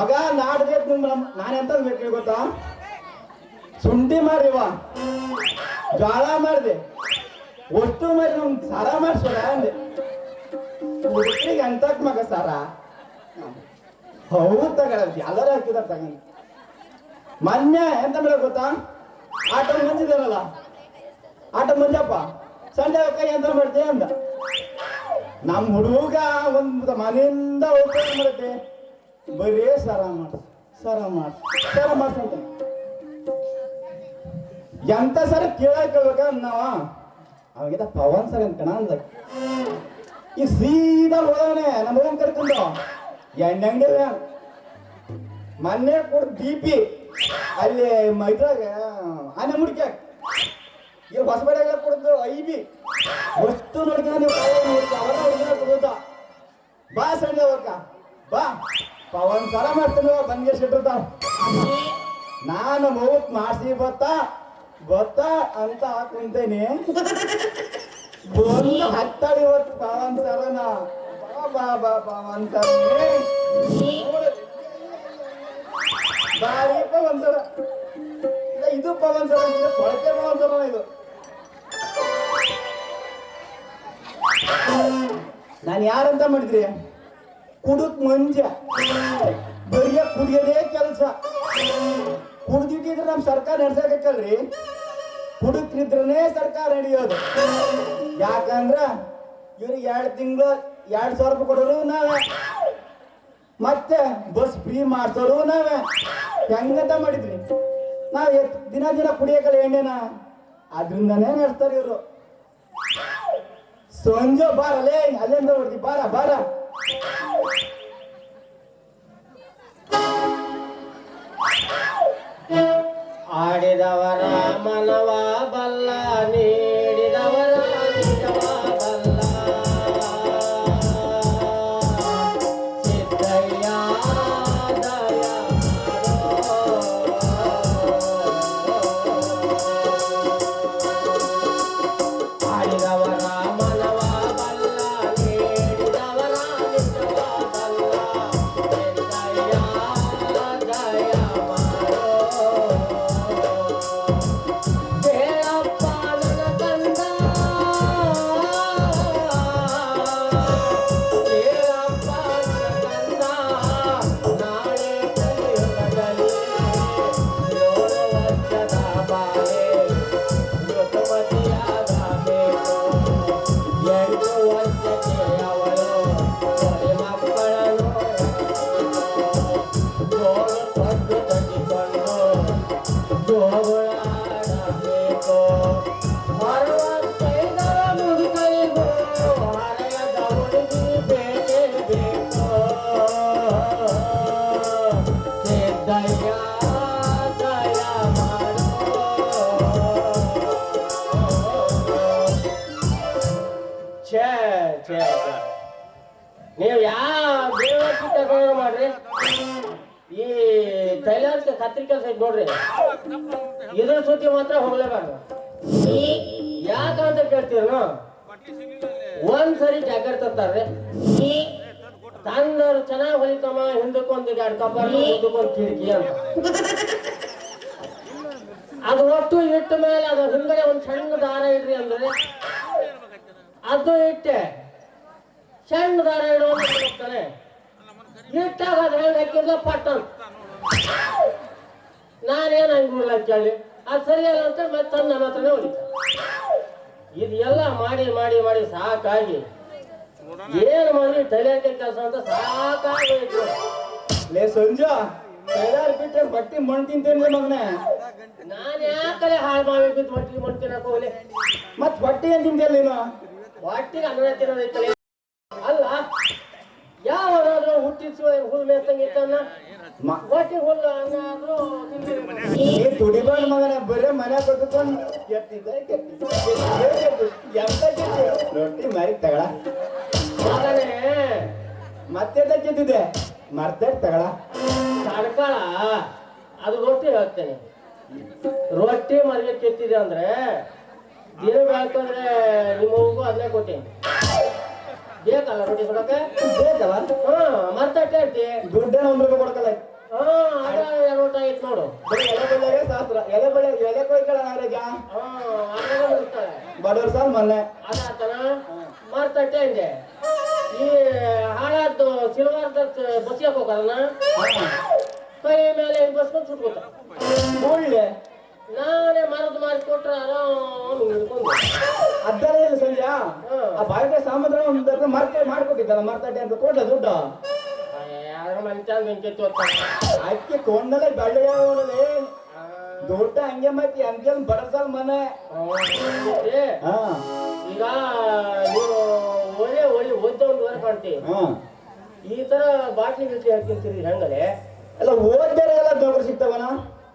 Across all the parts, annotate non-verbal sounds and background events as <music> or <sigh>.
ಮಗ ನಾಡ್ಬೇಕು ನಾನೆಂತ ಬೇಕು ಗೊತ್ತಾ? ಶುಂಠಿ ಮಾಡ್ರಿವ ಜ್ವಾಳ ಮಾಡಿದೆ. ಒಟ್ಟು ಮಾಡಿ ನಿಮ್ ಸಾರ ಮಾಡ್ಸೋಣ ಅಂದೆ. ಮಗ ಸಾರ? ಹೌದು ತಗೊಳ್ಳಿ ಎಲ್ಲರೂ ಹಾಕಿದಾರ ತಗೊಂಡು ಮೊನ್ನೆ ಎಂತ ಮಾಡೋದು ಗೊತ್ತಾ? ಆಟ ಮಂಜಿದಾರಲ್ಲ ಆಟ ಮಂಜಪ್ಪ ಸಂಡೆ ಅಕ್ಕ ಎಂತ ಮಾಡ್ತೀಯ ಅಂದ. ನಮ್ಮ ಹುಡುಗ ಒಂದು ಮನೆಯಿಂದ ಹೋಗ್ತಾ ಮಾಡುತ್ತೆ. ಬರೀ ಸರ ಮಾಡ ಸರ ಮಾಡ. ಸರ ಮಾಡ್ಸಂತ. ಎಂತ ಸರ ಕೇಳಕ್ ಕೇಳ್ಬೇಕ ನಾವ ಅವಾಗಿದ ಪವನ್ ಸರ್ ಅಂತ ಕಣ ಅಂದ ಈ ಸೀದಾ ಹೋದವನೆ ನಮ್ಮ ಹೋಗಿ ಕರ್ಕೊಂಡು. ಎಣ್ಣೆ ಅಂಗಡಿ ಮೊನ್ನೆ ಕೊಡ್ ಬಿಪಿ ಪಿ. ಅಲ್ಲಿ ಮೈದ್ರಾಗ, ಆನೆ ಮುಡ್ಕ್ಯಾಕ ಈಗ ಹೊಸಬಡೆಗಳ ಕೊಡ್ದು ಐ ಬಿ. ಅಷ್ಟು ನೋಡ್ಕೊಂಡು ನೀವು ಅವರ ಹುಡುಗನ ಕೊಡುದ ಬಾ ಸಂಡೆ ಬಾ. ಪವನ್ ಸರ ಮಾಡ್ತೀನಿ ಬಂಗೆ ಸಿಟ್ಟಿರ್ತಾವ ನಾನು ಮೌತ್ ಮಾಡ್ಸಿ ಬತ್ತಾ ಗೊತ್ತಾ ಅಂತ ಕುಂತೇನಿ. ಬಂದು ಹತ್ತಾಡಿ ಇವತ್ತು ಪವನ್ ಸರನ ಬಾ ಬಾ ಪವನ್ ಸರ ಬಾರಿ ಪವನ್ ಸರ ಇದು ಪವನ್ ಸರ ಕೊಳಕೆ ಪವನ್ ಸರ ಇದು. ನಾನು ಯಾರಂತ ಮಾಡಿದ್ರಿ? ಕುಡುಕ್ ಮಂಜ ಬರಿಯ ಕುಡಿಯೋದೇ ಕೆಲಸ. ಕುಡ್ದಿಟ್ಟಿದ್ರೆ ನಮ್ಮ ಸರ್ಕಾರ ನಡ್ಸಕಲ್ರಿ ಕುಡುಕ್ರಿದ್ರನೇ ಸರ್ಕಾರ ನಡೆಯೋದು. ಯಾಕಂದ್ರ ಇವ್ರಿಗೆ ಎರಡು ತಿಂಗಳು, ಎರಡು ಸಾವಿರ ರೂಪಾಯಿ ಕೊಡೋರು ನಾವೇ. ಮತ್ತೆ ಬಸ್ ಫ್ರೀ ಮಾಡ್ಸೋರು ನಾವೇ. ಹೆಂಗಂತ ಮಾಡಿದ್ರಿ? ನಾವ್ ದಿನ ದಿನ ಕುಡಿಯಕಲ್ಲ ಎಣ್ಣೆನ. ಅದ್ರಿಂದನೇ ನಡೆಸ್ತಾರೆ ಇವರು. ಸಂಜೆ ಬಾರಲೇ ಅಲ್ಲೇ ಹೊಡ್ದಿ ಬಾರ ಬಾರ. ಆಡಿದವರ ಮನವ ಬಲ್ಲ ನೀಡಿದವರ ಕತ್ರಿ ಕೆಲಸ ಐತಿ ನೋಡ್ರಿ. ಇದ್ರ ಸುದ್ದಿ ಮಾತ್ರ ಹೋಗ್ಲೇಬಾರ್ದು ಯಾಕಂತ ಕೇಳ್ತೀರ ಒಂದ್ಸರಿ ಜಾಗ್ರತೆ ಅಂತಾರ್ರಿ. ತಂದವ್ರು ಚೆನ್ನಾಗಿ ಹೊಲಿತಮ್ಮ ಹಿಂದಕ್ಕೊಂದು ಎರಡು ಮುಂದಕ್ಕೊಂದು ಕಿಟಕಿ ಅಂತ. ಅದು ಒಟ್ಟು ಇಟ್ಟ ಮೇಲೆ ಅದು ಹಿಂದ್ಗಡೆ ಒಂದು ಸಣ್ಣ ದಾರ ಇಡ್ರಿ ಅಂದ್ರೆ ಅದು ಇಟ್ಟೆ. ಸಣ್ಣ ದಾರ ಇಡೋದು ಇಟ್ಟಾಗ ಅದು ಹಾಕಿದ್ರೆ ಹಾಕಿರ್ಲ ಪಟ್ ಹಂಗೆ ನಾನೇನು ಹಂಗಿಲ್ಲ ಅಂತೇಳಿ ಅದು ಸರಿಯಲ್ಲ ಅಂತ ಮತ್ತೆ ತಂದು ನನ್ನ ಹತ್ರನೇ ಹೊಡಿತ ಇದೆಲ್ಲ ಮಾಡಿ ಮಾಡಿ ಮಾಡಿ ಸಾಕಾಗಿ ಏನು ಮಾಡಿ ತಲೆಯಾಕೆ ಕೆಲಸ ಅಂತ ಸಾಕಾಗೋಯ್ತು ಲೇ ಸಂಜು ಕೈಲಾರ ಬಿಟ್ಟೆ ಬಟ್ಟಿ ಮಣ್ಣು ತಿಂತೇನೆ ಮಗನೇ. ನಾನು ಯಾಕಲೆ ಹಾಳು ಮಾಡಬೇಕು ಬಟ್ಟಿ ಮಣ್ಣು ಮಾಡ್ತೀನಕ್ಕ ಹೋಗ್ಲಿ? ಮತ್ ಬಟ್ಟಿ ಏನ್ ತಿಂತಿಯಲ್ಲ ನೀನು? ಬಟ್ಟಿಗೆ ಅನ್ನ ತಿನ್ನೋದೈತಲೇ? ಅಲ್ಲ ಯಾವ ಹುಟ್ಟಿಸುವ ಹುಲ್ ಮ- ಮಗನ ಬರೇ ಮನೆ ಕೊಟ್ಕೊಂಡು ಕೆತ್ತಿದ್ದೆ ಎಂತ ಕೆತ್ತಿ ರೊಟ್ಟಿ ಮಾರಿ ತಗಳ. ಮತ್ತೆ ಕೆತ್ತಿದ್ದೆ? ಮರ್ತೆ ತಗಳ. ತಡ್ಕಳ. ಅದು ರೊಟ್ಟಿ ಹೇಳ್ತೇನೆ. ರೊಟ್ಟಿ ಮನೆಗೆ ಕೆತ್ತಿದೆ ಅಂದ್ರೆ ದಿನ ಬೆಳ್ಕೊಂಡ್ರೆ ನಿಮ್ಮ ಮಗು ಅದನ್ನೇ ಕೊಟ್ಟೇನಿ. ಬೇಕಲ್ಲ ರೊಟ್ಟಿ ಕೊಡಕ್ಕೆ? ಬೇಕಲ್ಲ? ಹಾ ಮರ್ತಟ್ಟೆ ಹೇಳ್ತಿ ದುಡ್ಡೇನ ಒಂದ್ ರೂಪಾಯಿ ಕೊಡಕಲ್ಲ ಹಾ ಅದ ರೋಟ ಐತ್ ನೋಡು. ಬರೀ ಎಲೆ ಶಾಸ್ತ್ರ. ಎಲೆ ಬಳ್ಳಿ ಎಲೆ ಕೊಯ್ಕಳ ನಾಗರಾಜ ಹಾ ಅದ್ರಾಗ ಇರ್ತಾಳೆ ಬಡವ್ರ ಸಾಲ್ ಮೊನ್ನೆ. ಅದಾತನ ಮರ್ತಟ್ಟೆ ಅಂದೆ ಈ ಹಾಳಾದ್ದು ಸಿಲ್ವಾರ್ದ ಬಸ್ಸಿಗೆ ಹೋಗಲ್ಲ ಕೈ ಮೇಲೆ ಬಸ್ಕೊಂಡು ಸುಟ್ಕೋತ. ಒಳ್ಳೆ. ನಾನೇ ಮರದ್ ಮಾರಿ ಕೊಟ್ರೆ ಆರಾಮ್ ಹಿಡ್ಕೊಂಡು ಇಲ್ಲ ಸಂಜೆ ಆ ಬಾಯಿಗೆ ಸಾಮಂದ್ರ ಒಂದು ಮರ್ತ ಮಾಡ್ಕೊಟ್ಟಿದ್ದಲ್ಲ ಮರ್ತಡ್ಡೆ ಅಂತ ಕೊಡ್ಲ ದುಡ್ಡು? ಯಾರ ಮನುಷ್ಯ ಬೆಂಕಿ ತೋರ್ತ ಅಕ್ಕಿ ಕೊಂಡಲೆ ಬೆಳ್ಳೆ ದೊಡ್ಡ ಹಂಗೆ ಮತ್ತೆ ಹಂಗೆ ಬಡಸಲ್ ಮನೆ. ಹಾ. ಈಗ ನೀವು ಒಳ್ಳೆ ಒಳ್ಳೆ ಓದ್ದ ಒಂದು ವರ ಕಾಣ್ತಿ ಹಾ. ಈ ತರ ಬಾಟ್ಲಿ ಗಿಟ್ಲಿ ಹಾಕಿರ್ತೀರಿ ಹೆಂಗಲೆ ಎಲ್ಲ ಓದ್ಯಾರ ಎಲ್ಲ ದೊಡ್ಡ ಸಿಗ್ತಾವನ?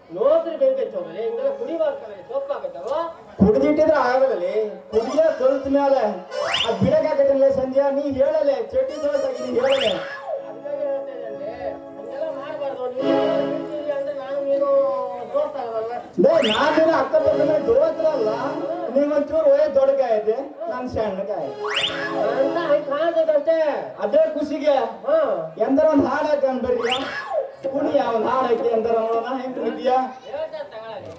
ನೋಡ್ರಿ ಬೆಂಕಿ ಹೋಗಲಿ ಹಿಂಗೆಲ್ಲ ಕುಡಿಬಾರ್ಕಲ್ಲ ಸೊಪ್ಪಾಗತ್ತಲ್ವ ಕುಡ್ದಿಟ್ಟಿದ್ರೆ ಆಗಲ್ಲ ಕುಡಿಯ ಕಲ್ತ ಮೇಲೆ ಆ ಬಿಡಕ್ ಸಂಧ್ಯಾ ಸಂಜೆ ನೀ ಹೇಳಲೆ ಚಟ್ಟಿ ದೋಸಾಗಿ ನೀ ಹೇಳಲೆ. ಹಂಗಾಗಿ ಹೇಳ್ತಾ ಅಕ್ಕ ದೇ ನಾನೇನು ಅಕ್ಕಪಕ್ಕ ದೋಸ್ತ್ರಲ್ಲ ನೀವೊಂಚೂರು ಒಳ್ಳೆ ದೊಡ್ಡಕಾಯ್ತೆ ನಾನು ಸಣ್ಣಕಾಯ. ಅದೇ ಖುಷಿಗೆ. ಹಾ. ಎಂದರ ಒಂದ್ ಹಾಡ್ ಹಾಕನ್ ಬರ್ರಿ. ಕುಣಿಯ ಒಂದ್ ಹಾಡ್ ಐತಿ ಎಂದರ ನೋಡೋಣ ಹೆಂಗ್ ಕುಣಿತೀಯ ಹೇಳ್ತಾ ತಗೊಳ್ಳಿ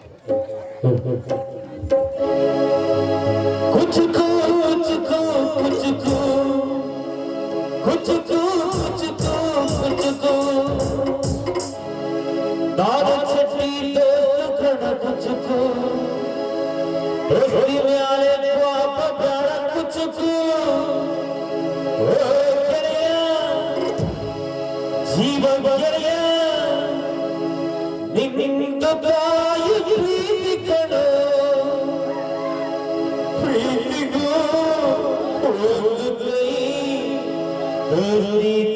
कुछ को कुछ को कुछ को कुछ को कुछ को कुछ को दादा छठी दोस्त खड़ा कुछ को दोस्ती में आले ने वाप प्यारा कुछ को ओ करिया जीवन करिया প্রীতি কেন প্রীতি গো প্রীতি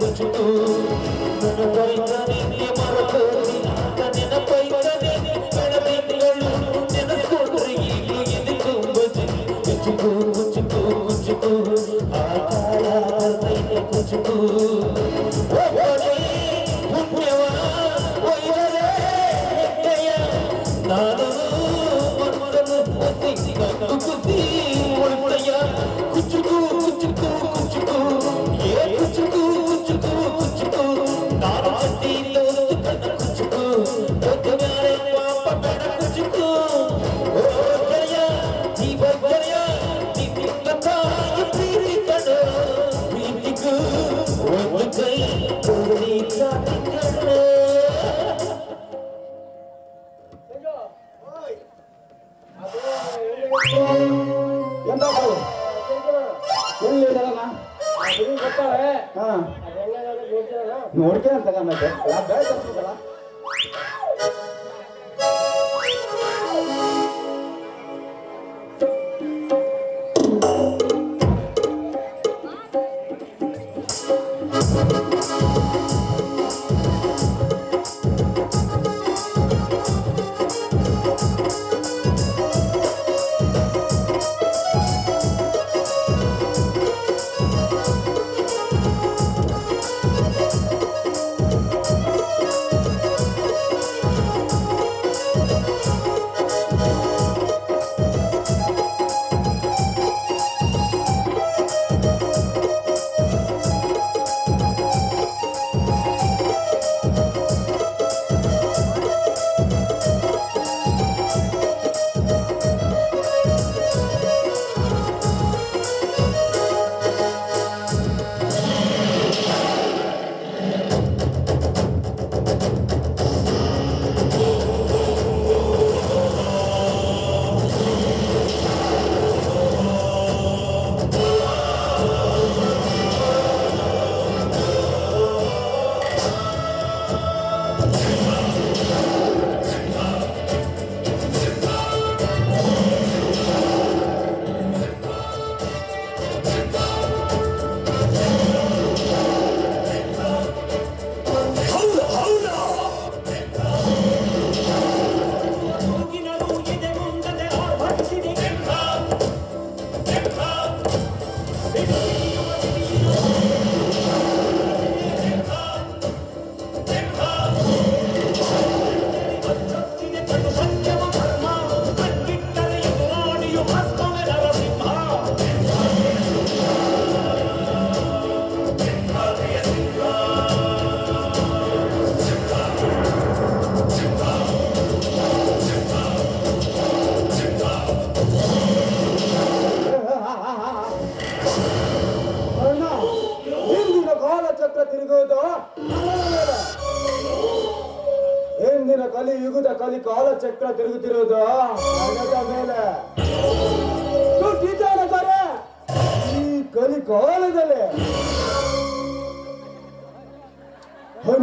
कुछ तू ಎಂತ ಎಲ್ಲಿ ಇದಾರಣ್ಣ ಹಾ ನೋಡ್ತೇನೆ ಅಂತ ಮತ್ತೆ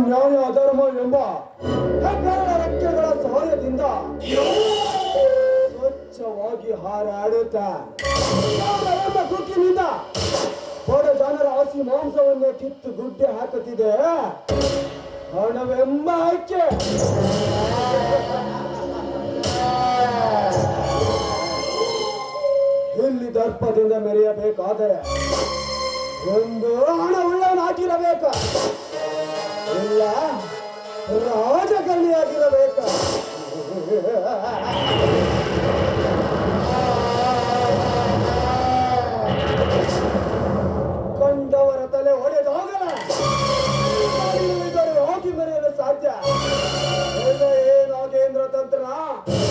ಅನ್ಯಾಯ ಅಧರ್ಮ ಎಂಬ ರಕ್ಷೆಗಳ ಸಹಾಯದಿಂದ ಸ್ವಚ್ಛವಾಗಿ ಹಾರಾಡುತ್ತಾ ಎಂಬ ಬಡ ಜನರ ಹಸಿ ಮಾಂಸವನ್ನೇ ಕಿತ್ತು ಗುಡ್ಡೆ ಹಾಕುತ್ತಿದೆ. ಹಣವೆಂಬ ಹಕ್ಕೆ. ಇಲ್ಲಿ ದರ್ಪದಿಂದ ಮೆರೆಯಬೇಕಾದರೆ ಒಂದು ಹಣ ಇಲ್ಲ ರಾಜಕಾರಣಿಯಾಗಿರಬೇಕ ಕಂಡವರ ತಲೆ ಇದ್ದರೆ ಹೋಗಿ ಬರೆಯಲು ಸಾಧ್ಯ. ಎಲ್ಲ ಏನು ನಾಗೇಂದ್ರ ತಂತ್ರ ತಂತ್ರ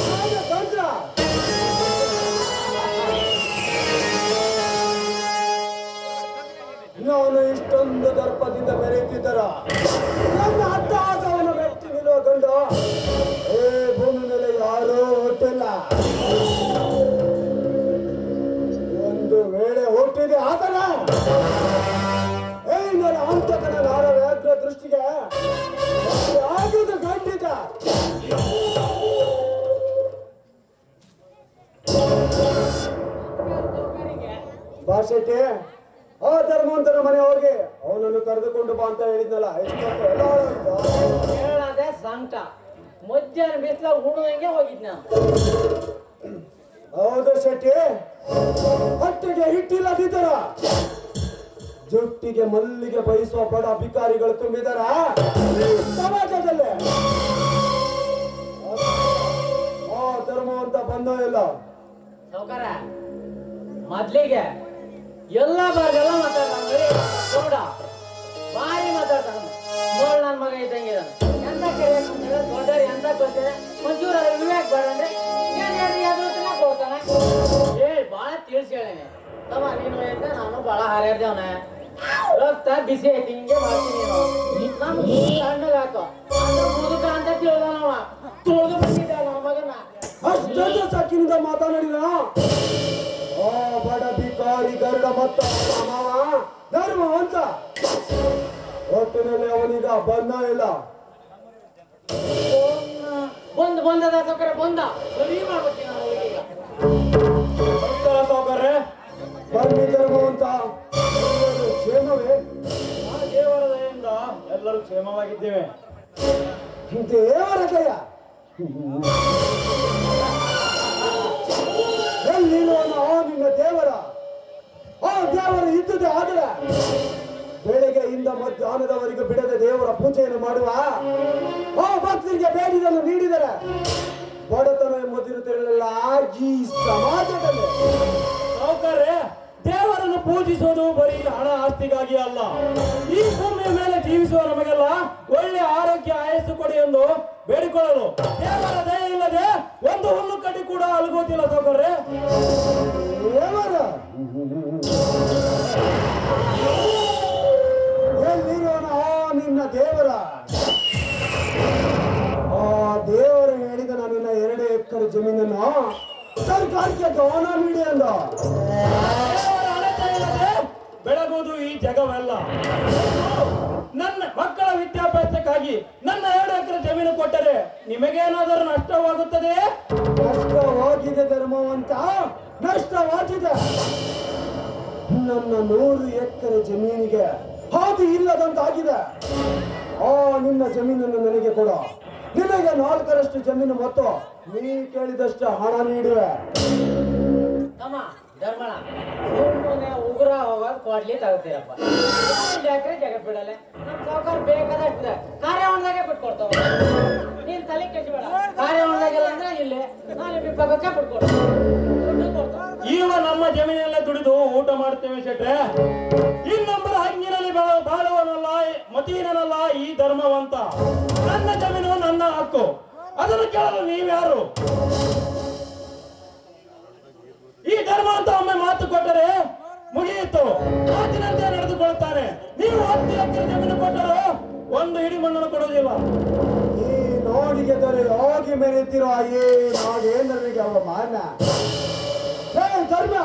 ಜುಟ್ಟಿಗೆ ಮಲ್ಲಿಗೆ ಬಯಸುವ ಬಡ ಅಧಿಕಾರಿಗಳು ತುಂಬಿದಾರ? ಈ ಸಮಾಜದಲ್ಲಿ? ಅಂತ ಧರ್ಮವಂತ ಬಂದೋ ಇಲ್ಲ? ಸೌಕರ ಮೊದ್ಲಿಗೆ ಎಲ್ಲ ಬಾರಿಗೆಲ್ಲ ಮಾತಾಡ್ತಾನೆ ನೋಡ ಭಾರಿ ಮಾತಾಡ್ತಾನೆ ನೋಡ್ ನನ್ ಮಗ ಇದ್ದಂಗೆ ಎಂತ ಕೇಳ್ಬೇಕು ಅಂತ ಹೇಳಿ ದೊಡ್ಡವ್ರು ಎಂತ ಗೊತ್ತಿದೆ ಮಂಜೂರ ವಿವೇಕ್ ಬೇಡ ಅಂದ್ರೆ ಏನ್ ಹೇಳ್ರಿ ಅದ್ರ ತಿನ್ನಕ್ ಹೋಗ್ತಾನ ಏ ಬಾಳ ತಿಳಿಸಿ ಹೇಳೇನೆ. ತಮ್ಮ ನೀನು ಎಂತ ನಾನು ಬಾಳ ಹಾರ್ಯಾಡ್ದೇವನ ರಕ್ತ ಬಿಸಿ ಐತಿ ಹಿಂಗೆ ಮಾಡ್ತೀನಿ ನೀನು ನಮ್ ಸಣ್ಣಗ ಹಾಕೋ ಅಂದ್ರೆ ಮುದುಕ ಅಂತ ತಿಳ್ದಾನವ ತುಳಿದು ಬಂದಿದ್ದ ನಮ್ಮ ಮಗನ. ಅಷ್ಟೊಂದು ಸಕ್ಕಿನಿಂದ ಮಾತನಾಡಿದ ಆ ಬಡ ಭಿಕಾರಿ ಗರುಡ ಮತ್ತ ಮಾವ. ಧರ್ಮವಂತ ಒಟ್ಟಿನಲ್ಲಿ ಅವನೀಗ ಬಂದ ಇಲ್ಲ. ಬಂದ ಬಂದದ ಸಕ್ಕರೆ ಬಂದ. ಸರಿ ಮಾಡ್ಬಿಡ್ತೀನಿ ಎಲ್ಲರೂ ಕ್ಷೇಮವಾಗಿದ್ದೇವೆ. ದೇವರ ದಯ. ಎಲ್ಲಿರುವನು ಆ ನಿನ್ನ ದೇವರ? ಆ ದೇವರ ಇದ್ದದೆ ಆದರೆ ಬೆಳಗ್ಗೆಯಿಂದ ಮಧ್ಯಾಹ್ನದವರೆಗೆ ಬಿಡದೆ ದೇವರ ಪೂಜೆಯನ್ನು ಮಾಡುವ ಆ ಭಕ್ತರಿಗೆ ಬೇಡಿದನ್ನು ನೀಡಿದರೆ ಬಡತನ ಎಂಬುದಿರುತ್ತಿರಲಿಲ್ಲ ಈ ಸಮಾಜದಲ್ಲಿ ದೇವರನ್ನು ಪೂಜಿಸೋದು ಬರೀ ಹಣ ಆಸ್ತಿಗಾಗಿ ಅಲ್ಲ. ಈ ಭೂಮಿಯ ಮೇಲೆ ಜೀವಿಸುವ ನಮಗೆಲ್ಲ ಒಳ್ಳೆ ಆರೋಗ್ಯ, ಆಯಸ್ಸು ಕೊಡಿ ಎಂದು ಬೇಡಿಕೊಳ್ಳಲು ದೇವರ ದಯ ಇಲ್ಲದೆ ಒಂದು ಹುಲ್ಲು ಕಡ್ಡಿ ಕೂಡ ಅಲ್ಗೋದಿಲ್ಲ ಸಾವುಕಾರ್ರೆ ದೇವರ. ನಿನ್ನ ದೇವರ. ಆ ದೇವರು ಹೇಳಿದ ನಿನ್ನ ಎರಡು ಎಕರೆ ಜಮೀನನ್ನು ಸರ್ಕಾರಕ್ಕೆ ಗಮನ ನೀಡಿ ಅಂದ. ಬೆಳಗುವುದು ಈ ಜಗವಲ್ಲ. ನನ್ನ ಮಕ್ಕಳ ವಿದ್ಯಾಭ್ಯಾಸಕ್ಕಾಗಿ ನನ್ನ ಎರಡು ಎಕರೆ ಜಮೀನು ಕೊಟ್ಟರೆ ನಿಮಗೇನಾದರೂ ನಷ್ಟವಾಗುತ್ತದೆ? ನಷ್ಟವಾಗಿದೆ ಧರ್ಮವಂತ ನಷ್ಟವಾಗಿದೆ. ನನ್ನ ನೂರು ಎಕರೆ ಜಮೀನಿಗೆ ಹಾದಿ ಇಲ್ಲದಂತಾಗಿದೆ. ಆ ನಿನ್ನ ಜಮೀನನ್ನು ನನಗೆ ಕೊಡ. ನಿನಗೆ ನಾಲ್ಕರಷ್ಟು ಜಮೀನು ಮತ್ತು ನೀ ಕೇಳಿದಷ್ಟು ಹಣ ನೀಡುವೆ. ಧರ್ಮಣ, ಸುಮ್ಮನೆ ಉಗ್ರ ಹೋಗೋದು ಕೊಡ್ಲಿ ತಗೋತೀರಪ್ಪ ಒಂದು ಜಗತ್ ಬಿಡಲ್ಲ? ಬಿಡಲೆ ನಮ್ಮ ಸಾವುಕಾರ ಕಾರ್ಯ ಒಂದಾಗೆ ಬಿಟ್ಕೊಡ್ತಾವ. ನೀನ್ ತಲೆ ಕೆಚ್ಚಬೇಡ ಕಾರ್ಯವಣದಾಗೆಲ್ಲ ಅಂದ್ರೆ ಇಲ್ಲಿ ನಾನು ಪಕ್ಕಕ್ಕೆ ಬಿಟ್ಕೊಡ್ತೀನಿ. ಈಗ ನಮ್ಮ ಜಮೀನೆಲ್ಲ ದುಡಿದು ಊಟ ಮಾಡ್ತೇವೆ ಶೆಟ್ರೆ. ಇನ್ನೊಬ್ಬರ ಹಂಗಿನಲ್ಲಿ ಬಾಳ- ಬಾಳುವನಲ್ಲ ಮತೀನಲ್ಲ ಈ ಧರ್ಮವಂತ. ನನ್ನ ಜಮೀನು ನನ್ನ ಹಕ್ಕು. ಅದನ್ನು ಕೇಳಲು ನೀವ್ಯಾರು? ಈ ಧರ್ಮ ಅಂತ ಒಮ್ಮೆ ಮಾತು ಕೊಟ್ಟರೆ ಮುಗಿಯಿತು. ಮಾತಿನಂತೆ ನಡೆದುಕೊಳ್ತಾರೆ. ನೀವು ಹತ್ತು ಎಕರೆ ಜಮೀನು ಕೊಟ್ಟರು ಒಂದು ಇಡಿ ಮಣ್ಣನ್ನು ಕೊಡೋದಿಲ್ಲ ಈ ನೋಡಿಗೆ ದೊರೆ ಹೋಗಿ ಮೆರೆತಿರೋ ಈ ನೋಡಿಗೆ ಅವ ಮಾನ ಧರ್ಮ!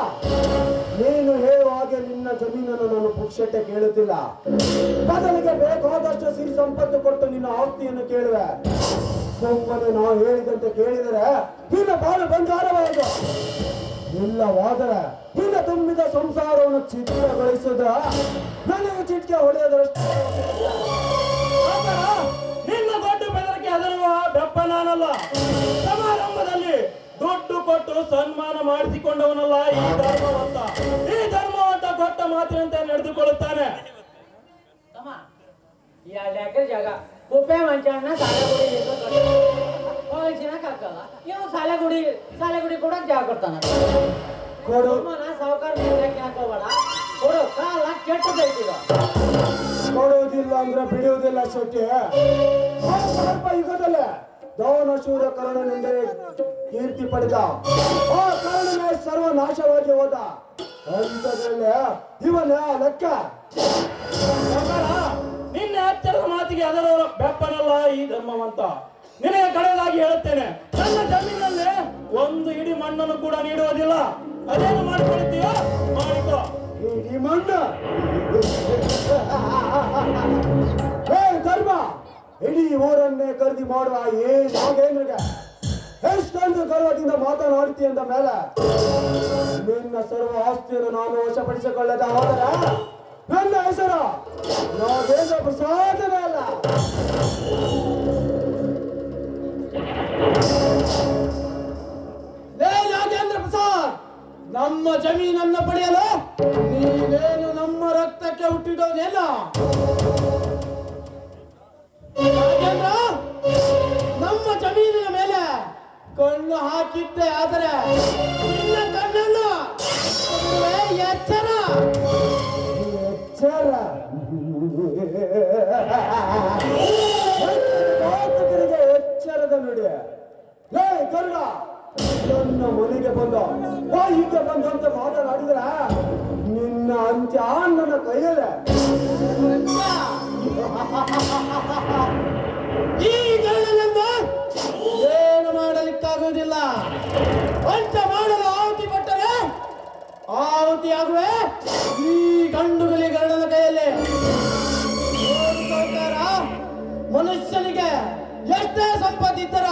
ನೀನು ಹೇಳುವ ಹಾಗೆ ನಿನ್ನ ಜಮೀನನ್ನು ನಾನು ಪುಕ್ಷಟ್ಟೆ ಕೇಳುತ್ತಿಲ್ಲ. ಬದಲಿಗೆ ಬೇಕಾದಷ್ಟು ಸಿರಿ ಸಂಪತ್ತು ಕೊಟ್ಟು ನಿನ್ನ ಆಸ್ತಿಯನ್ನು ಕೇಳುವೆ. ಸುಮ್ಮನೆ ನಾವು ಹೇಳಿದಂತೆ ಕೇಳಿದರೆ ನಿನ್ನ ಬಾಳು ಬಂಗಾರವಾದ ಇಲ್ಲವಾದರೆ ಹಿಂದೆ ತುಂಬಿದ ಸಂಸಾರವನ್ನು ಚಿತ್ರಗೊಳಿಸುದ ನನಗೆ ಚಿಟ್ಕೆ ಹೊಡೆಯದಷ್ಟು ನಿನ್ನ ದೊಡ್ಡ ಬೆದರಿಕೆ ಹೆದರುವ ಬೆಪ್ಪ ನಾನಲ್ಲ. ಸಮಾರಂಭದಲ್ಲಿ ದುಡ್ಡು ಕೊಟ್ಟು ಸನ್ಮಾನ ಮಾಡಿಸಿಕೊಂಡವನಲ್ಲ ಈ ಧರ್ಮವಂತ. ಈ ಧರ್ಮವಂತ ಕೊಟ್ಟ ಮಾತಿನಂತೆ ನಡೆದುಕೊಳ್ಳುತ್ತಾನೆ. ತಮ್ಮ ಉಪೇ ಎಕರೆ ಜಾಗ ಹಾಕಲ್ಲ ಗುಡಿ ಸಾಲೆಗುಡಿ ಸಾಲೆಗುಡಿ ಕೂಡ ಜಾಗ ಕೊಡ್ತಾನ. ಕೊಡು. ಸಾವುಕಾರ ಹಾಕೋಬೇಡ? ಕೊಡು ಕಾಲ ಕೆಟ್ಟದೈತಿದ ಕೊಡುವುದಿಲ್ಲ ಅಂದ್ರೆ ಬಿಡುವುದಿಲ್ಲ ಶೆಟ್ಟಿ ಸ್ವಲ್ಪ ಯುಗದಲ್ಲೇ. ದೌನ ಶೂರ ಕರ್ಣನೆಂದರೆ ಕೀರ್ತಿ ಪಡೆದ. ಆ ಕರ್ಣನೇ ಸರ್ವ ನಾಶವಾಗಿ ಹೋದ. ಅಂಥದ್ರಲ್ಲಿ ಇವನ ಲೆಕ್ಕ. ನಿನ್ನೆ ನಿನ್ನ ಎಚ್ಚರದ ಮಾತಿಗೆ ಅದರ ಬೆಪ್ಪನಲ್ಲ ಈ ಧರ್ಮವಂತ. ನಿನಗೆ ಕಡೆಯದಾಗಿ ಹೇಳುತ್ತೇನೆ. ನನ್ನ ಜಮೀನಲ್ಲಿ ಒಂದು ಇಡಿ ಮಣ್ಣನ್ನು ಕೂಡ ನೀಡುವುದಿಲ್ಲ. ಅದೇನು ಮಾಡಿಕೊಳ್ಳುತ್ತೀಯೋ ಮಾಡಿಕೋ. ಇಡೀ ಮಣ್ಣು? ಧರ್ಮ, ಇಡೀ ಊರನ್ನೇ ಖರೀದಿ ಮಾಡುವ ಏ ನಾಗೇಂದ್ರಗೆ ಎಷ್ಟೊಂದು ಗರ್ವದಿಂದ ಮಾತನಾಡ್ತಿ ಅಂದ ಮೇಲೆ, ನಿನ್ನ ಸರ್ವ ಆಸ್ತಿಯನ್ನು ನಾನು ವಶಪಡಿಸಿಕೊಳ್ಳದ ಹೋದರೆ ನನ್ನ ಹೆಸರು ನಾಗೇಂದ್ರ ಪ್ರಸಾದನೇ ಅಲ್ಲ. ನಮ್ಮ ಜಮೀನನ್ನು ಪಡೆಯಲು ನೀನೇನು ನಮ್ಮ ರಕ್ತಕ್ಕೆ ಹುಟ್ಟಿದೋದಿಲ್ಲ ನಮ್ಮ ಜಮೀನಿನ ಮೇಲೆ ಕಣ್ಣು ಹಾಕಿದ್ದೆ ಆದರೆ ನಿನ್ನ ಕಣ್ಣನ್ನು ಎಚ್ಚರ. ಎಚ್ಚರ. ನನ್ನ ಮನೆಗೆ ಬಂದ ಬಾಯಿಗೆ ಅಂತ ಮಾತನಾಡಿದ್ರ? ನಿನ್ನ ಅಂತ್ಯ ನನ್ನ ಕೈಯಲ್ಲೇ. <laughs> ಏನು ಮಾಡಲಿಕ್ಕಾಗುವುದಿಲ್ಲ. ಅಂತ ಮಾಡಲು ಆಹುತಿ ಕೊಟ್ಟರೆ, ಆಹುತಿ ಆಗುವೆ ಈ ಗಂಡುಗಲಿ ಗರಡನ ಕೈಯಲ್ಲಿ. ಮನುಷ್ಯನಿಗೆ ಎಷ್ಟೇ ಸಂಪತ್ತಿದ್ದರ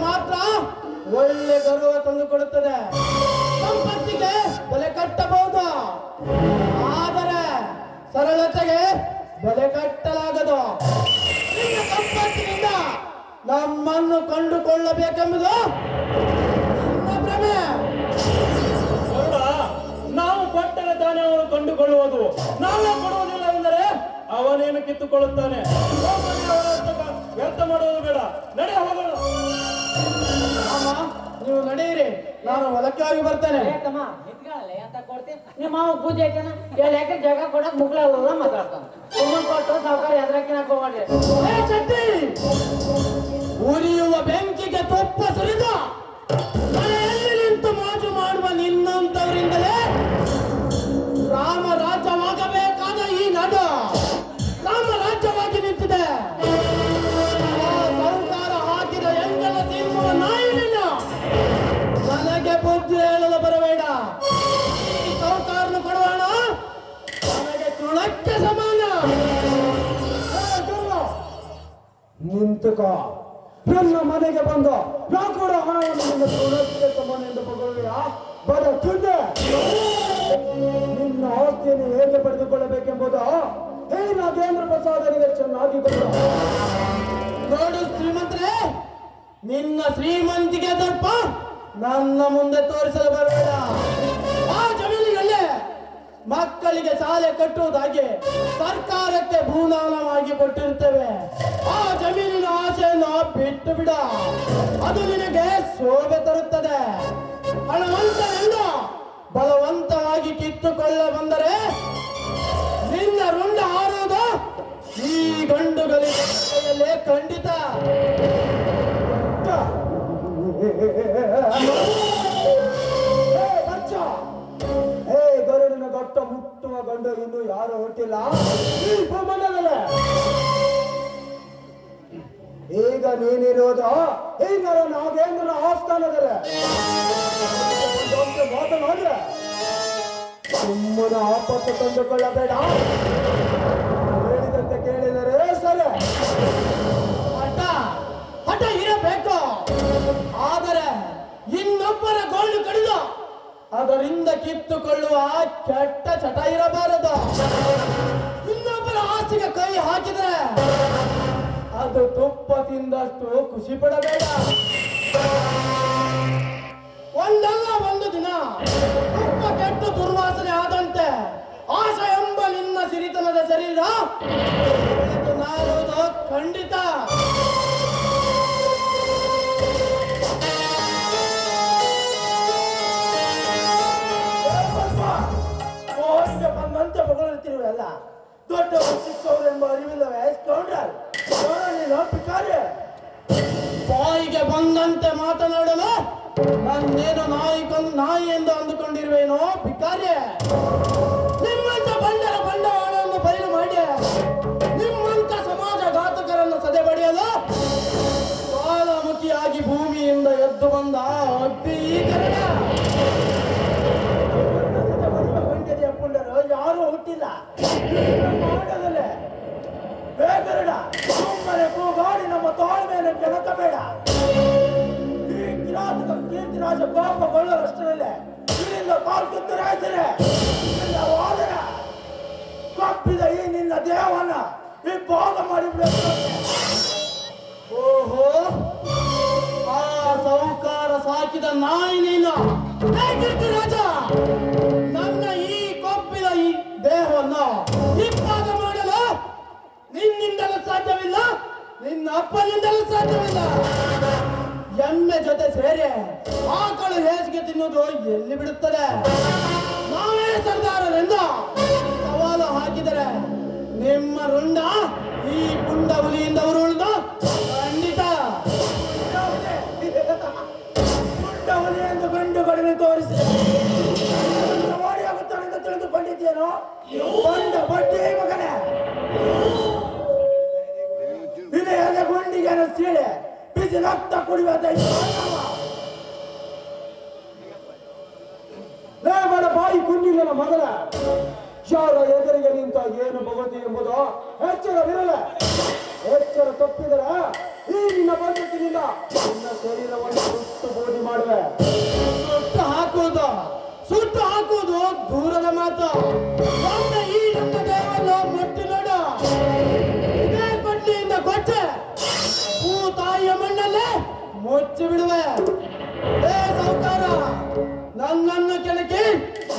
ಮಾತ್ರ ಒಳ್ಳೆ ಗೌರವ ತಂದುಕೊಡುತ್ತದೆ. ಸಂಪತ್ತಿಗೆ ಬೆಲೆ ಕಟ್ಟಬಹುದು. ಆದರೆ ಸರಳತೆಗೆ ಬೆಲೆ ಕಟ್ಟಲಾಗದು. ಸಂಪತ್ತಿನಿಂದ ನಮ್ಮನ್ನು ಕಂಡುಕೊಳ್ಳಬೇಕೆಂಬುದು ನಾವು ಕೊಟ್ಟರೆ ತಾನೇ ಅವನು ಕಂಡುಕೊಳ್ಳುವುದು. ನಾವೇ ಕೊಡುವುದಿಲ್ಲ ಎಂದರೆ ಅವನೇನು ಕಿತ್ತುಕೊಳ್ಳುತ್ತಾನೆ? ವ್ಯರ್ಥ ಮಾಡುವುದು ಬೇಡ. ನಡೆ ಹೋಗೋಣ ನೀವು ನಡೆಯಿರಿ ನಾನು ಹೊಲಕ್ಕೆ ಹೋಗಿ ಬರ್ತೇನೆ ಯಾಕಮ್ಮ ನಿಂತ್ಕೊಳ್ಳಲ್ಲ ಅಂತ ಕೊಡ್ತೀನಿ ನಿಮ್ಮ ಮಾವ ಪೂಜೆ ಐತೆನ ಯಾಕೆ ಜಾಗ ಕೊಡಕ್ ಮುಗ್ಳೆಲ್ಲ ಮಾತಾಡ್ತಾನೆ. ಸುಮ್ಮನೆ ಕೊಟ್ಟು ಸಾವುಕಾರ ಎದ್ರಕ್ಕಿನ ಹೋಗ್ರಿ! ಉರಿಯುವ ಬೆಂಕಿಗೆ ತುಪ್ಪ ಸುರಿದ. ನನಗೆ ಹೇಳಲು ಬರಬೇಡ. ಸರ್ಕಾರನ ಕೊಡುವಣ ನನಗೆ ತೃಣಕ್ಕೆ ಸಮಾನ. ನಿಂತುಕ. ನನ್ನ ಮನೆಗೆ ಬಂದು ನಾ ಕೂಡ ಹಣವನ್ನು ನಿನ್ನ ತೃಣಕ್ಕೆ ಸಮಾನ ಎಂದು ತಗೊಳ್ಳಿಯಾ ಬರ ತುಂಡೆ ನಿನ್ನ ಆಸ್ತಿಯನ್ನು ಹೇಗೆ ಪಡೆದುಕೊಳ್ಳಬೇಕೆಂಬುದು ಹೇ ನಾಗೇಂದ್ರ ಪ್ರಸಾದನಿಗೆ ಚೆನ್ನಾಗಿ ಗೊತ್ತು. ನೋಡು ಶ್ರೀಮಂತರೇ ನಿನ್ನ ಶ್ರೀಮಂತಿಗೆ ದರ್ಪ. ನನ್ನ ಮುಂದೆ ತೋರಿಸಲು ಬರಬೇಡ. ಆ ಜಮೀನಿನಲ್ಲೇ ಮಕ್ಕಳಿಗೆ ಶಾಲೆ ಕಟ್ಟುವುದಾಗಿ ಸರ್ಕಾರಕ್ಕೆ ಭೂದಾನವಾಗಿ ಕೊಟ್ಟಿರುತ್ತೇವೆ ಆ ಜಮೀನಿನ ಆಸೆಯನ್ನು ಬಿಟ್ಟು ಬಿಡ. ಅದು ನಿನಗೆ ಶೋಭೆ ತರುತ್ತದೆ. ಹಣವಂತನೆಂದು ಬಲವಂತವಾಗಿ ಕಿತ್ತುಕೊಳ್ಳ ಬಂದರೆ ನಿನ್ನ ರುಂಡ ಹಾರುವುದು ಈ ಗಂಡುಗಳಿಗೆ ಕೈಯಲ್ಲೇ ಖಂಡಿತ. ಭೂಮಂಡಲದಲ್ಲೇ. ಈಗ ನೀನಿರೋದು ಈಗ ನಾಗೇಂದ್ರನ ಆಸ್ಥಾನದಲ್ಲೇ. ಮಾತನಾಡ್ರೆ. ಸುಮ್ಮನೆ ಆಪತ್ತು ತಂದುಕೊಳ್ಳಬೇಡ. ಹೇಳಿದಂತೆ ಕೇಳಿದರೆ ಸರಿ. ಹಠ ಹಠ ಇರಬೇಕು. ಆದರೆ ಇನ್ನೊಬ್ಬರ ಗೋಲ್ಡ್ ಕಡಿದು ಅದರಿಂದ ಕಿತ್ತುಕೊಳ್ಳುವ ಕೆಟ್ಟ ಚಟ ಇರಬಾರದು. ಇನ್ನೊಬ್ಬರ ಆಸೆಗೆ ಕೈ ಹಾಕಿದರೆ ಅದು ತುಪ್ಪ ತಿಂದಷ್ಟು ಖುಷಿ ಪಡಬೇಡ. ಬಾಯಿಗೆ ಬಂದಂತೆ ಮಾತನಾಡಲು ನನ್ನೇನು ನಾಯಿ ನಾಯಿ ಎಂದು ಅಂದುಕೊಂಡಿರುವೇನೋ? ಭಿಕಾರಿ ನಿಮ್ಮಂತ ಬಂಡರ ಬಂಡವಾಳವನ್ನು ಬಯಲು ಮಾಡಿ ನಿಮ್ಮಂತ ಸಮಾಜ ಘಾತಕರನ್ನು ಸದೆ ಬಡಿಯಲು ಜ್ವಾಲಾಮುಖಿಯಾಗಿ ಭೂಮಿಯಿಂದ ಎದ್ದು ಬಂದ ಅಗ್ನಿ ಈ ಯಾರು ಹುಟ್ಟಿಲ್ಲ. ಬೇಗರಡ ಸುಮ್ಮನೆ ಕೂಗಾಡಿ ನಮ್ಮ ತಾಳ್ಮೆಯನ್ನು ಕೆಣಕಬೇಡ. ಕೀರ್ತಿರಾಜ ಕೋಪಗೊಳ್ಳರಷ್ಟರಲ್ಲೇ ಇಲ್ಲಿಂದ ಕಾಲ್ ಕಿತ್ತು ರಾಜರೆ ಇಲ್ಲಿಂದ ಹೋದರೆ ಕಪ್ಪಿದ ಈ ನಿನ್ನ ದೇಹವನ್ನ ಈ ಭಾಗ ಮಾಡಿಬಿಡಬೇಕು ಓಹೋ ಆ ಸೌಕಾರ ಸಾಕಿದ ನಾಯಿ ನೀನು. ರಾಜ ನನ್ನ ಈ ಕೊಪ್ಪಿದ ಈ ದೇಹವನ್ನು ಇಬ್ಬಾಗ ಮಾಡಲು ನಿನ್ನಿಂದಲೂ ಸಾಧ್ಯವಿಲ್ಲ ನಿನ್ನ ಅಪ್ಪನಿಂದಲೂ ಸಾಧ್ಯವಿಲ್ಲ. ಎಮ್ಮೆ ಜೊತೆ ಸೇರಿ ಆಕಳು ಹೇಸಿಗೆ ತಿನ್ನುವುದು ಎಲ್ಲಿ ಬಿಡುತ್ತದೆ? ನಾವೇ ಸರ್ದಾರರೆಂದು ಸವಾಲು ಹಾಕಿದರೆ ನಿಮ್ಮ ರುಂಡ ಈ ಪುಂಡ ಹುಲಿಯಿಂದ ಉಳಿದು ಖಂಡಿತ. ಪುಂಡ ಹುಲಿ ಎಂದು ಗಂಡು ಕಡಿಮೆ ತೋರಿಸಿ. ಮಾಡಿ ಆಗುತ್ತಾನೆ ಅಂತ ತಿಳಿದುಕೊಂಡಿದ್ದೇನೋ ಬಂಡ ಮಗನೇ. ವಿನಯದ ಗುಂಡಿಗೆ ಸೀಳೆ. ಬಿಸಿ রক্ত ಕುಡಿಯುವ ದೈವ ಬೇಡ ಬಾಯಿ ಕುಂಡಿಲ್ಲ ಮಗನ ಯಾರ ಎದುರಿಗೆ ನಿಂತ ಏನು ಭಗವತಿ ಎಂಬುದು ಎಚ್ಚರವಿರಲ್ಲ ನಿನ್ನ ಬಂದೂಕಿನಿಂದ ನಿನ್ನ ಶರೀರವನ್ನು ಸುಟ್ಟು ಬೋಧಿ ಮಾಡುವೆ ಸುಟ್ಟು ಹಾಕುವುದು ಸುಟ್ಟು ಹಾಕುವುದು ದೂರದ ಮಾತು. ಮುಚ್ಚಿ ಬಿಡುವೆ. ಏ ಸೌಕಾರ ನನ್ನನ್ನು ಕೆಣಕಿ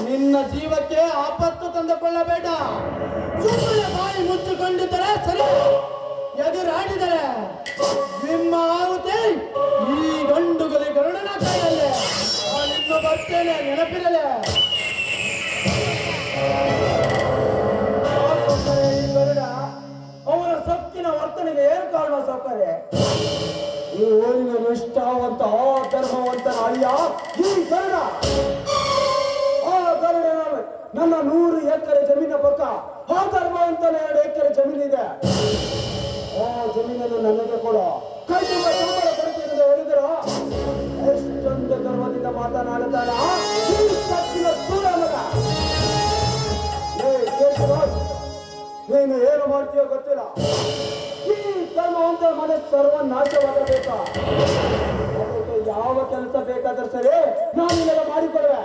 ನಿನ್ನ ಜೀವಕ್ಕೆ ಆಪತ್ತು ತಂದುಕೊಳ್ಳಬೇಡ. ಸುಮ್ಮನೆ ಬಾಯಿ ಮುಚ್ಚಿಕೊಂಡಿದ್ದರೆ ಸರಿ. ಎದುರಾಡಿದರೆ ನಿಮ್ಮ ಆಹುತಿ ಈ ಗಂಡುಗಲಿ ಗರುಡನ ಕೈಯಲ್ಲೇ. ನಾನಿನ್ನು ಬರ್ತೇನೆ ನೆನಪಿರಲೇ. ಗರುಡ ಅವರ ಸೊಕ್ಕಿನ ವರ್ತನೆಗೆ ಏನು ಕಾರಣ ಸೌಕರ್ಯ ಈ ಊರಿನ ನಿಷ್ಠಾವಂತ ಧರ್ಮವಂತನ ಅಳಿಯ ಈ ಗರುಡ ಆ ಗರುಡ ನನ್ನ ನೂರು ಎಕರೆ ಜಮೀನ ಪಕ್ಕ ಆ ಧರ್ಮವಂತನ ಎರಡು ಎಕರೆ ಜಮೀನಿದೆ ಆ ಜಮೀನನ್ನು ನನಗೆ ಕೊಡು. ಕೈ ತುಂಬ ಸಂಬಳ ಕೊಡ್ತೀನಿ ಹೇಳಿದ್ರು? ಎಷ್ಟೊಂದು ಗರ್ವದಿಂದ ಮಾತನಾಡುತ್ತಾನ ನೀನು ಏನು ಮಾಡ್ತೀಯೋ ಗೊತ್ತಿಲ್ಲ. ಧರ್ಮವಂತ ಮನೆ ಸರ್ವನಾಶವಾಗಬೇಕಾ ಅದಕ್ಕೆ ಯಾವ ಕೆಲಸ ಬೇಕಾದ್ರೆ ಸರಿ ನಾನು ಮಾಡಿ ಮಾಡಿಕೊಡುವೆ.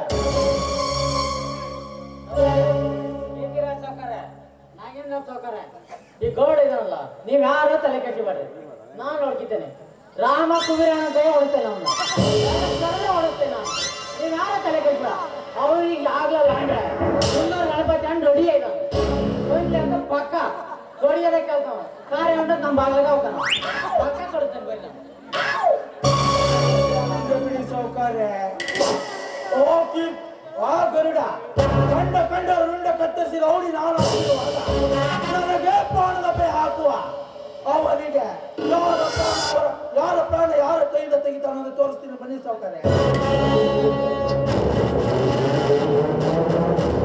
ಈ ಗೌಡ ಇದನ್ನಲ್ಲ ನೀವ್ ಯಾರು ತಲೆ ಕೆಟ್ಟಿಬೇಡ್ರಿ ನಾನು ಹೊಡ್ಕಿದ್ದೇನೆ ರಾಮ ಕುಬೇರ ಅಂತ ಹೊಡಿತೇನೆ ಅವನು ನಾನು. ನೀವ್ ಯಾರ ತಲೆ ಕೆಟ್ಟಿಲ್ಲ ಅವ್ರಿಗೆ ಆಗ್ಲಲ್ಲ ಅಂದ್ರೆ ಸುಂದರ ಗಣಪತಿ ಹಣ್ಣು ರೆಡಿ ಆಯ್ತು ಪಕ್ಕ. ಹೊಡಿಯೋದೇ ಕೆಲಸ ಕಾರ್ಯ ಹೊಂಟ ನಮ್ಮ ಪಕ್ಕ ಸೌಕರ್ಯ ಓಕಿ, ಆ ಗರುಡ. ಕಂಡ ಕಂಡ ರುಂಡ ಕತ್ತರಿಸಿ ಅವಳಿ ನಾನು ಹಾಕುವ ಅವನಿಗೆ ಯಾರ ಪ್ರಾಣ ಯಾರ ಪ್ರಾಣ, ಯಾರ ಕೈಯಿಂದ ತೆಗಿತಾನಂತ ತೋರಿಸ್ತೀನಿ ಬನ್ನಿ ಸೌಕರ್ಯ